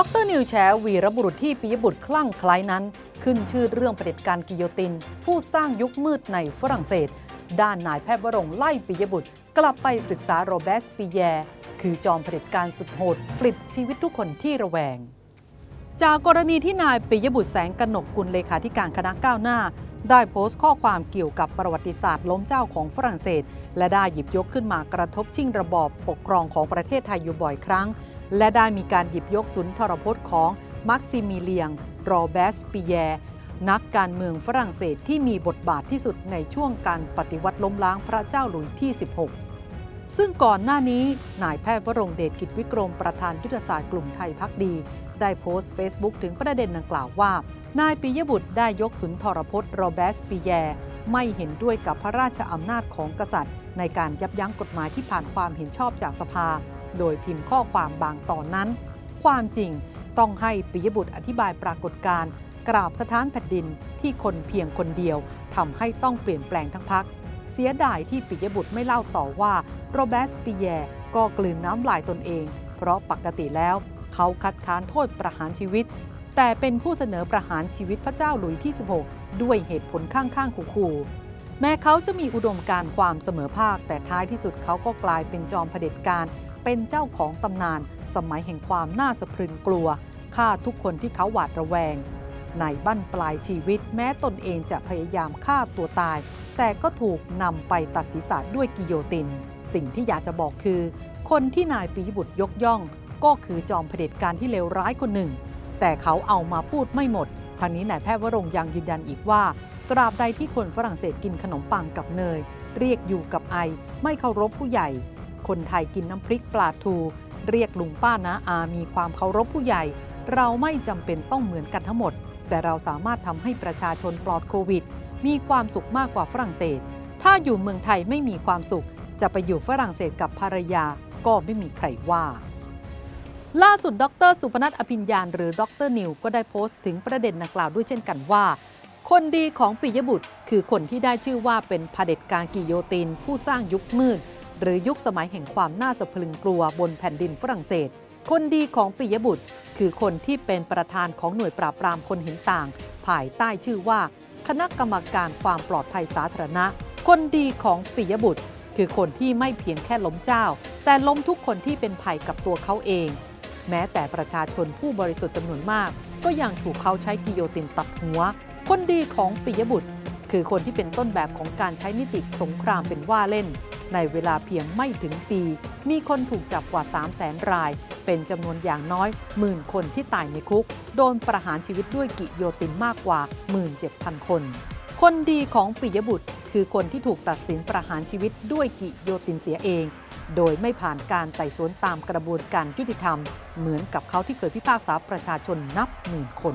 ดรนิวแชร์วีรบุรุษที่ปิยบุตรคลั่งไคล้นั้น ขึ้นชื่อเรื่องเผด็จการกิโยติน ผู้สร้างยุคมืดในฝรั่งเศส ด้านนายแพทย์วรงไล่ปิยบุตร กลับไปศึกษาโรเบสปีแยร์คือจอมเผด็จการสุดโหดปลิดชีวิตทุกคนที่ระแวง จากกรณีที่นายปิยบุตรแสงกนกกุลเลขาธิการคณะก้าวหน้า ได้โพสต์ข้อความเกี่ยวกับประวัติศาสตร์ล้มเจ้าของฝรั่งเศส และได้หยิบยกขึ้นมากระทบชิงระบอบปกครองของประเทศไทยอยู่บ่อยครั้ง และได้มีการหยิบยกสุนทรพจน์ของมักซิมิเลียงโรเบสปีแยร์นักการเมืองฝรั่งเศสที่มีบทบาทที่สุดในช่วงการปฏิวัติล้มล้างพระเจ้าหลุยที่ 16 ซึ่งก่อนหน้านี้นายแพทย์วรงเดชกิจวิกรมประธานยุทธศาสตร์กลุ่มไทยพักดี ได้โพสต์ Facebook ถึงประเด็นดังกล่าวว่า นายปิยบุตรได้ยกสุนทรพจน์โรเบสปีแยร์ไม่เห็นด้วยกับพระราชอำนาจของกษัตริย์ ในการยับยั้งกฎหมายที่ผ่านความเห็นชอบจากสภา โดยพิมพ์ข้อความบางตอนนั้น ความจริงต้องให้ปิยบุตรอธิบายปรากฏการณ์กราบสถานแผ่นดินที่คนเพียงคนเดียวทำให้ต้องเปลี่ยนแปลงทั้งพัก เสียดายที่ปิยบุตรไม่เล่าต่อว่าโรเบสปีแยก็กลืนน้ำลายตนเอง เพราะปกติแล้ว เขาคัดค้านโทษประหารชีวิต แต่เป็นผู้เสนอประหารชีวิตพระเจ้าหลุยที่ 16 ด้วยเหตุผลข้างๆขู่ๆแม้เขาจะมีอุดมการความเสมอภาค แต่ท้ายที่สุดเขาก็กลายเป็นจอมเผด็จการ เป็นเจ้าของตำนานสมัยแห่งความน่าสะพรึงกลัวฆ่าทุกคนที่เขาหวาดระแวง ในบั้นปลายชีวิตแม้ตนเองจะพยายามฆ่าตัวตาย แต่ก็ถูกนำไปตัดศีรษะด้วยกิโยติน สิ่งที่อยากจะบอกคือ คนที่นายปิยบุตรยกย่อง ก็คือจอมเผด็จการที่เลวร้ายคนหนึ่ง แต่เขาเอามาพูดไม่หมดทางนี้นายแพทย์วรงยังยืนยันอีกว่า ตราบใดที่คนฝรั่งเศสกินขนมปังกับเนย เรียกอยู่กับไอ ไม่เคารพผู้ใหญ่ คนไทยกินน้ำพริกปลาทู เรียกลุงป้านะอามีความเคารพผู้ใหญ่ เราไม่จำเป็นต้องเหมือนกันทั้งหมด แต่เราสามารถทำให้ประชาชนปลอดโควิด มีความสุขมากกว่าฝรั่งเศส ถ้าอยู่เมืองไทยไม่มีความสุข จะไปอยู่ฝรั่งเศสกับภรรยาก็ไม่มีใครว่า ล่าสุดดร สุพนัทอภิญญาณหรือดรนิวก็ได้โพสต์ถึงประเด็นดังกล่าวด้วยเช่นกันว่าคนดีของปิยบุตร คือคนที่ได้ชื่อว่าเป็นเผด็จการกิโยติน ผู้สร้างยุคมืด หรือยุคสมัยแห่งความน่าสะพรึงกลัวบนแผ่นดินฝรั่งเศส คนดีของปิยบุตร คือคนที่เป็นประธานของหน่วยปราบปรามคนเห็นต่าง ภายใต้ชื่อว่า คณะกรรมการความปลอดภัยสาธารณะ คนดีของปิยบุตร คือคนที่ไม่เพียงแค่ล้มเจ้า แต่ล้มทุกคนที่เป็นภัยกับตัวเขาเอง แม้แต่ประชาชนผู้บริสุทธิ์จำนวนมาก ก็ยังถูกเขาใช้กิโยตินตัดหัว คนดีของปิยบุตร คือคนที่เป็นต้นแบบของการใช้นิติสงครามเป็นว่าเล่น ในเวลาเพียงไม่ถึงปี มีคนถูกจับกว่า 3 0 0แสนราย เป็นจำนวนอย่างน้อยหมื่นคนที่ตายในคุก โดนประหารชีวิตด้วยกิโยตินมากกว่า 17,000 คน คนดีของปิยบุตร คือคนที่ถูกตัดสินประหารชีวิตด้วยกิโยตินเสียเอง โดยไม่ผ่านการไต่สวนตามกระบวนการยุติธรรม เหมือนกับเขาที่เคยพิพากษาประชาชนนับหมื่นคน